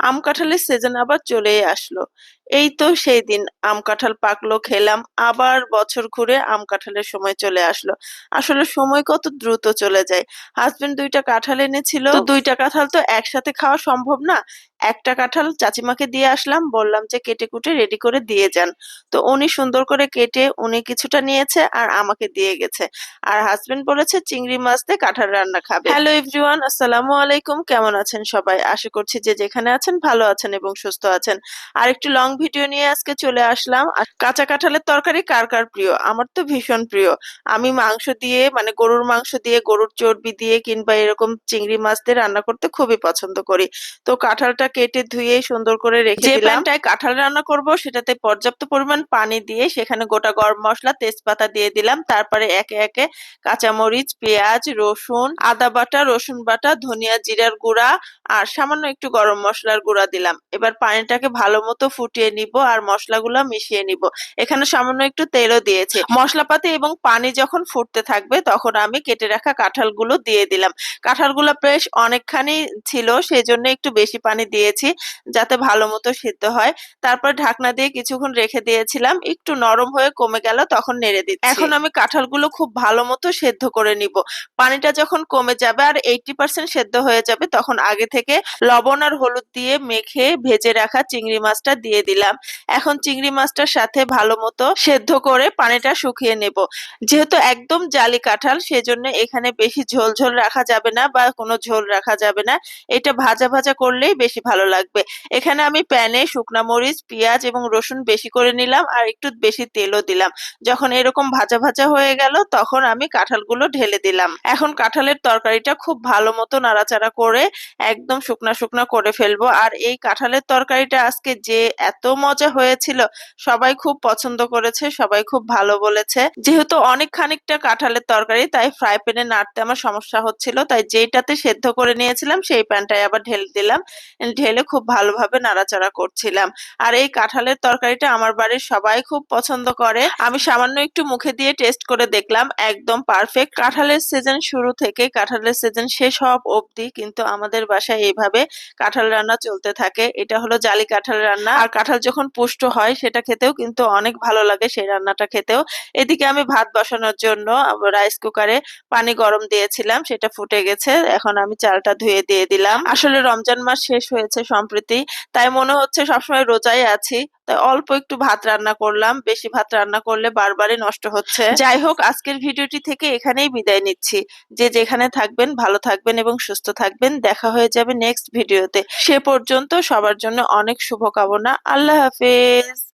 আম কাঁঠালের সিজন আবার চলেই আসলো। এই তো সেই দিন আম কাঁঠাল পাকলো খেলাম আবার বছর ঘুরে আম কাঁঠালের সময় চলে আসলো। আসলে সময় কত দ্রুত চলে যায়। হাজবেন্ড দুইটা কাঁঠাল এনেছিল। দুইটা কাঁঠাল তো একসাথে খাওয়া সম্ভব না। একটা কাঁঠাল চাচিমাকে দিয়ে আসলাম, বললাম যে কেটে কুটে রেডি করে দিয়ে যান। তো উনি সুন্দর করে কেটে উনি কিছুটা নিয়েছে আর আমাকে দিয়ে গেছে। আর হাজবেন্ড বলেছে, চিংড়ি মাছ দিয়ে কাঁঠাল রান্না খাবে। হ্যালো এভরিওয়ান আসসালামু আলাইকুম। কেমন আছেন সবাই? আশা করছি যে যেখানে আছেন ভালো আছেন এবং সুস্থ আছেন। আর একটু লং ভিডিও নিয়ে আজকে চলে আসলাম। আর কাঁচা কাঁঠালের তরকারি কার কার প্রিয়? আমার তো ভীষণ প্রিয়। আমি মাংস দিয়ে মানে গরুর মাংস দিয়ে, গরুর চর্বি দিয়ে কিংবা এরকম চিংড়ি মাছ দিয়ে রান্না করতে খুবই পছন্দ করি। তো কাঁঠালটা কেটে ধুয়ে সুন্দর করে রেখে যে দিলাম। প্যানটায় কাঁঠাল রান্না করব সেটাতে পর্যাপ্ত পরিমাণ পানি দিয়ে সেখানে গোটা গরম মশলা তেজপাতা দিয়ে দিলাম। তারপরে একে একে কাঁচামরিচ পেঁয়াজ রসুন আদা বাটা রসুন বাটা ধনিয়া জিরার গুঁড়া আর সামান্য একটু গরম মশলার গুঁড়া দিলাম। এবার পানিটাকে ভালো মতো ফুটিয়ে নিব আর মশলাগুলো মিশিয়ে নিব। এখানে সামান্য একটু তেলও দিয়েছি। মশলাপাতি এবং পানি যখন ফুটতে থাকবে তখন আমি কেটে রাখা কাঁঠালগুলো দিয়ে দিলাম। কাঁঠালগুলো বেশ অনেকখানি ছিল সেই জন্য একটু বেশি পানি দিয়েছি যাতে ভালো মতো সিদ্ধ হয়। তারপর ঢাকনা দিয়ে কিছুক্ষণ রেখে দিয়েছিলাম। একটু নরম হয়ে কমে গেল, তখন নেড়ে দিচ্ছি। এখন আমি কাঁঠালগুলো খুব ভালো মতো সেদ্ধ করে নিব। পানিটা যখন কমে যাবে আর এইটি পার্সেন্ট সেদ্ধ হয়ে যাবে, তখন আগে থেকে লবণ আর হলুদ দিয়ে মেখে ভেজে রাখা চিংড়ি মাছটা দিয়ে দিলাম। এখন চিংড়ি মাছটার সাথে ভালো মতো সেদ্ধ করে পানিটা শুকিয়ে নেব। যেহেতু একদম জালি কাঁঠাল, সেজন্য এখানে বেশি ঝোল ঝোল রাখা যাবে না বা কোনো ঝোল রাখা যাবে না। এটা ভাজা ভাজা করলেই বেশি ভালো লাগবে। এখানে আমি প্যানে শুকনা মরিচ, পেঁয়াজ এবং রসুন বেশি করে নিলাম আর একটু বেশি তেলও দিলাম। যখন এরকম ভাজা ভাজা হয়ে গেল তখন আমি কাঁঠালগুলো ঢেলে দিলাম। এখন কাঁঠালের তরকারিটা খুব ভালো মতো নাড়াচাড়া করে একদম শুকনা শুকনা করে ফেলব। আর এই কাঁঠালের তরকারিটা আজকে যে এত মজা হয়েছিল, সবাই খুব পছন্দ করেছে, সবাই খুব ভালো বলেছে। যেহেতু অনেক খানিকটা কাঁঠালের তরকারি, তাই ফ্রাই প্যানে নাড়তে আমার সমস্যা হচ্ছিল, তাই যেইটাতে সেদ্ধ করে নিয়েছিলাম সেই প্যানটাই আবার ঢেলে দিলাম। ঢেলে খুব ভালোভাবে নাড়াচাড়া করছিলাম। আর এই কাঁঠালের তরকারিটা আমার বাড়ির সবাই খুব পছন্দ করে। আমি সামান্য একটু মুখে দিয়ে টেস্ট করে দেখলাম, একদম পারফেক্ট। কাঁঠালের সিজন শুরু থেকে, কাঁঠালের সিজন শেষ হওয়া অবধি কিন্তু আমাদের বাসায় এইভাবে কাঁঠাল রান্না চলতে থাকে। এটা হলো জালি কাঁঠাল রান্না। আর কাঁঠাল যখন পুষ্ট হয়, সেটা খেতেও কিন্তু অনেক ভালো লাগে সেই রান্নাটা খেতেও। এদিকে আমি ভাত বসানোর জন্য রাইস কুকারে পানি গরম দিয়েছিলাম, সেটা ফুটে গেছে। এখন আমি চালটা ধুয়ে দিয়ে দিলাম। আসলে রমজান মাস শেষ হয়েছে সম্প্রতি। তাই মনে হচ্ছে সবসময় রোজাই আছি। তাই অল্প একটু ভাত রান্না করলাম, বেশি ভাত রান্না করলে বারবারই নষ্ট হচ্ছে। যাই হোক, আজকের ভিডিওটি থেকে এখানেই বিদায় নিচ্ছি। যে যেখানে থাকবেন, ভালো থাকবেন এবং সুস্থ থাকবেন। দেখা হয়ে যাবে নেক্সট ভিডিওতে। সে পর্যন্ত সবার জন্য অনেক শুভকামনা। আল্লাহ হাফেজ।